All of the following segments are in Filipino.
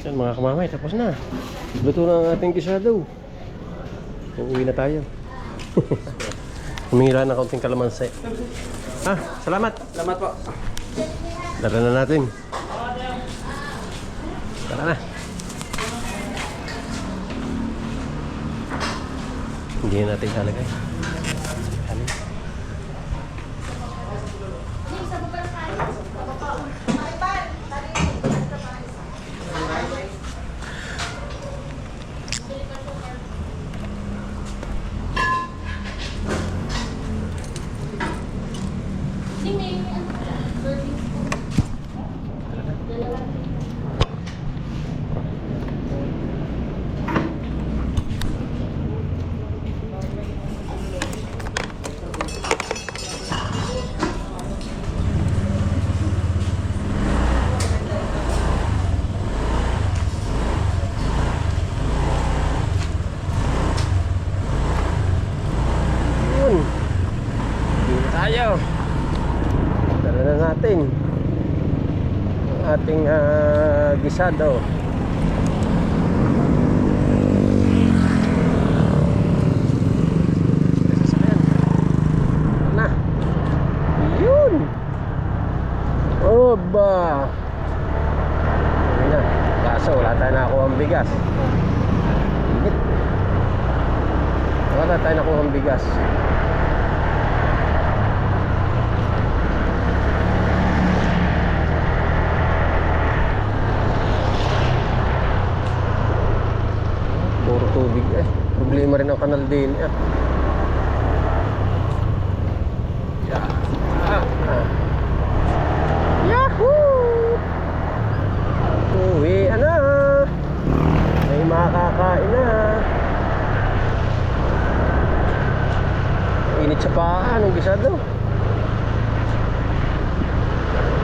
Yan mga kamamay, tapos na. Luto na ang ating gisado. Uuwi na tayo. Humihila na kaunting kalamansi. Ah, salamat. Salamat po. Dala na natin. Tara na. Hindi na natin ilalagay. Halin. Yun. Hindi na tayo. Dala na natin. Ang ating ah, gisado. Na. Yun. Oba. Na. Kaso wala tayo nakakuha ang bigas. Wala tayo nakuha ang bigas. Problema rin ang kanal din eh. Yeah. Ah, ah. Yahoo! Uwi na. May makakain na. Init sa paa. Anong gisado?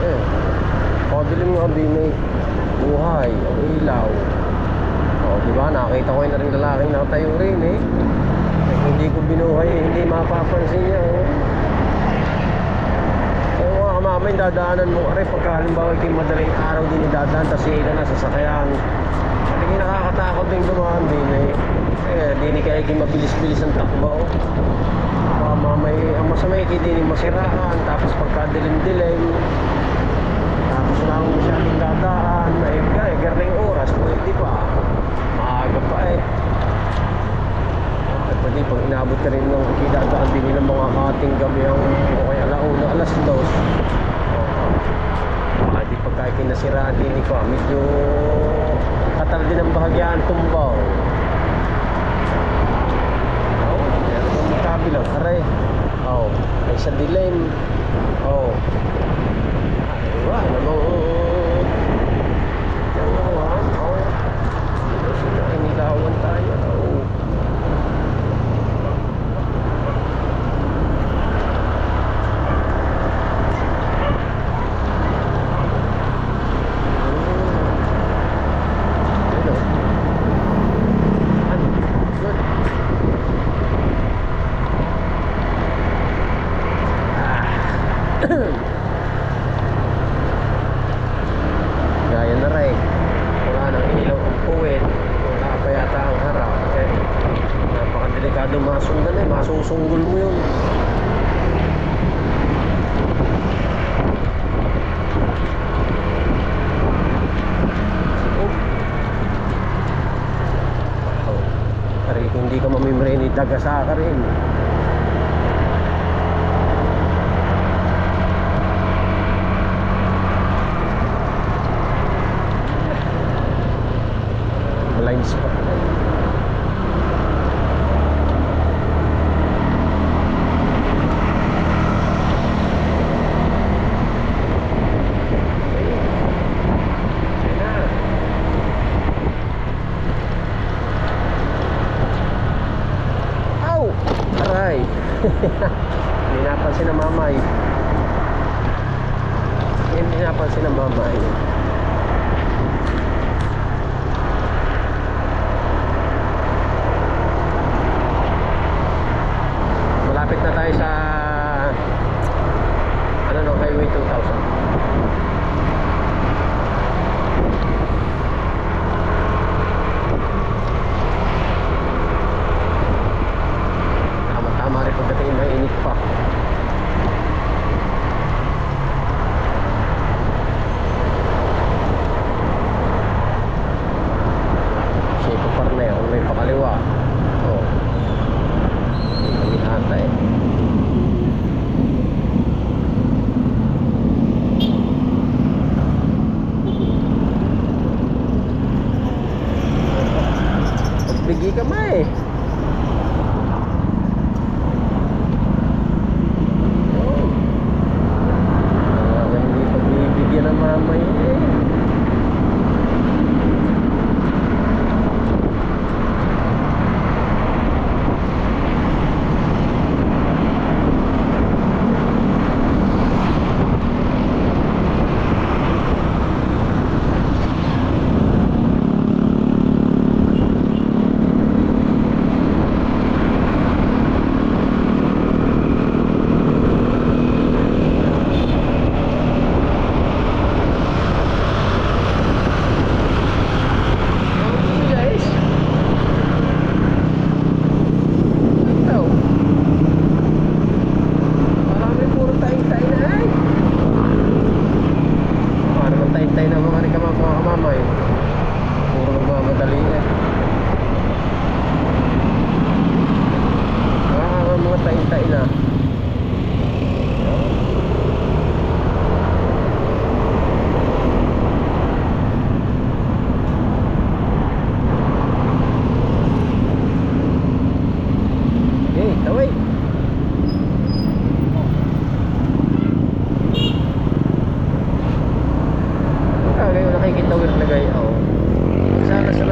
Eh. Padilim nga din may buhay. Ang ilaw. O, di ba? Nakita ko yun na rin lalaking nakatayo rin eh. eh kung hindi ko binuhay, eh, hindi mapapansin niya. Oh. Kaya mga kamamay, dadaanan mo. Aray, pagka halimbawa ito yung madaling araw din idadaan, tapos sila na sasakyan. Hindi nakakatakot din dumaan din eh. Eh, di ni kaya mabilis-bilis ang takbo. Mga mamay, ang masama hindi din masiraan, tapos pagka dilim-dilim, tapos na akong masyadong dadaan, eh, gaya, garning oras, pwede pa. Maaga pa eh. At pwede pag inabot ka rin ng kidadaan din ng mga kating gabi ang o kaya alauna, alas dos. Oh, baka di pagka kinasiraan din ko, medyo katal din ang bahagyaan tumbaw. Oh, meron ng kabilang, aray. Oh, ay sa dilim. Oh. Ay, wala sila? Inilawan tayo. Oh. Ano? Ano? Good. Gaya na rin. Wala nang ilaw ang puwet. Wala pa yata ang harap. Kaya napakadelikado masundan eh. Masusunggol mo yun. Oh. Hindi ka mamimre ni dagasa ka rin. Blind spot na yun. Ayan na. Aw! Aray! Hindi napansin ng mamay. Hindi napansin ng mamay. Malapit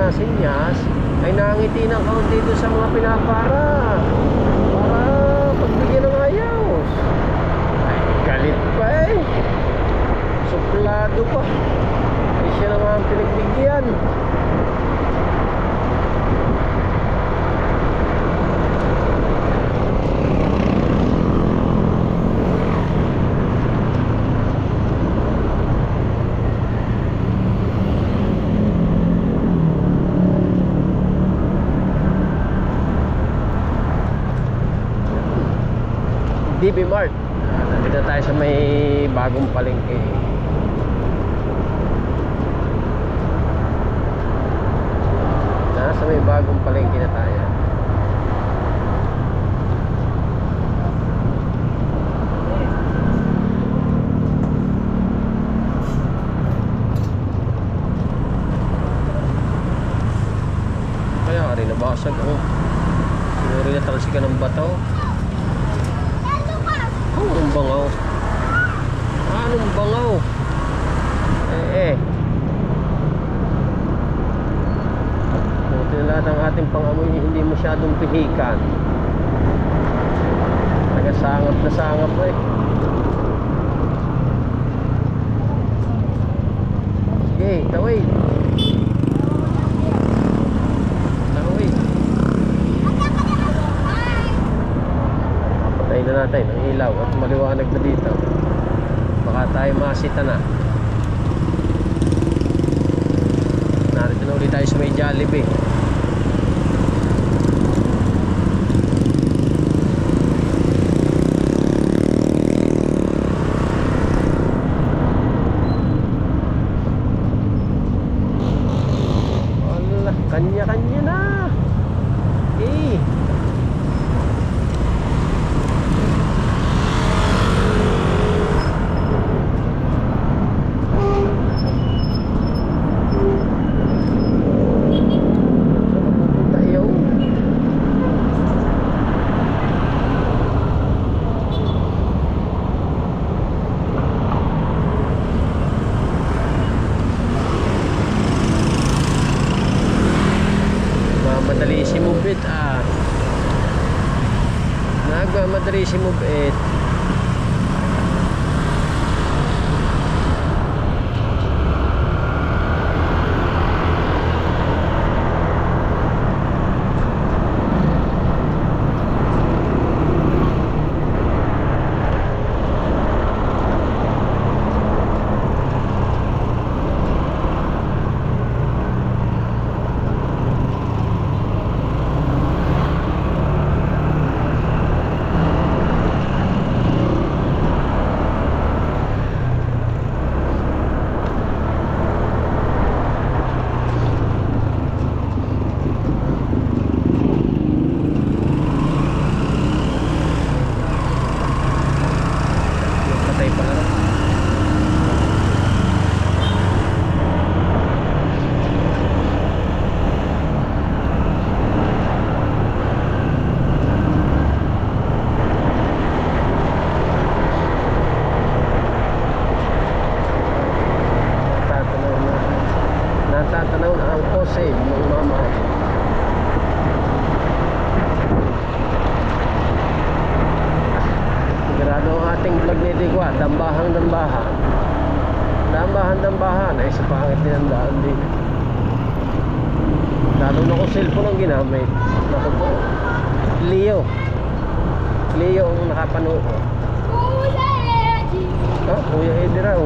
Sana sa nasinyas ay nangiti ng kaunti doon sa mga pinapara. Para pagbigyan ng ayos. Ay, galit pa eh. Suplado pa. Ay siya na ang pinagbigyan. Mart. Nandito tayo sa may bagong palengke. Nasa may bagong palengke na tayo. Kaya ka rin nabasag oh. Siguro na talsikan ng bato. Oh, anong bangaw? Anong bangaw? Eh, eh. Buti na lahat ng ating pangamoy hindi masyadong pihikan. Nagasangap na sangap na eh. Sige, tawid. Tawid. Patay na natin ang ilaw at maliwanag na dito. Baka tayo masita na. Narito na ulit tayo sa may Jollibee. 8 ah nagmamadali si move eh, 8 Mubit. panahon ang OSAVE ng mama. Sigurado ang ating vlog ni Digwa, dambahang dambahan. Dambahan dambahan ay sa pangit din ang daan din. Lalo na kung cellphone ang ginamit. Naku po. Leo. Leo ang nakapanood. Kuya Eddie! Ah, Kuya Eddie raw.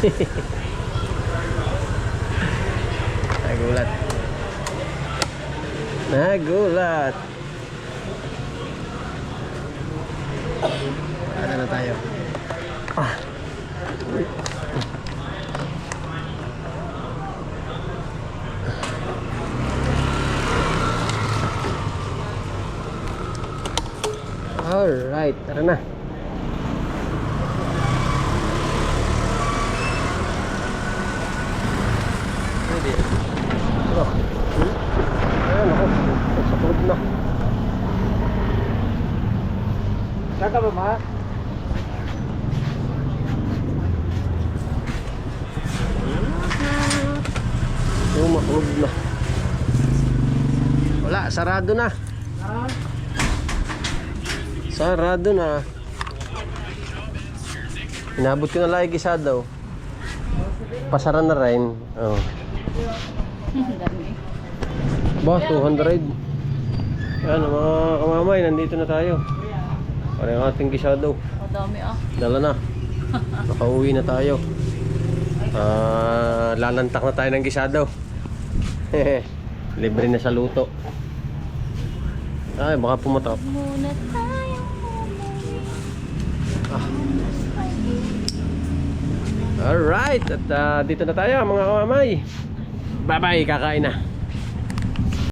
Nagulat. Nagulat. Ano na tayo? Ah. Alright, tara na. Na. Wala, sarado na. Sarado na. Inabot ko na lang isa daw. Pasara na rin. Oh. Ba, 200. Yan, mga kamamay, nandito na tayo. Para yung ating gisado. Ang dami ah. Dala na. Nakauwi na tayo. Ah, lalantak na tayo ng gisado. Libre na sa luto. Ay, baka pumatok. Muna umuwi. Ah. Alright, at ah, dito na tayo mga kamamay. Bye-bye, kakain na.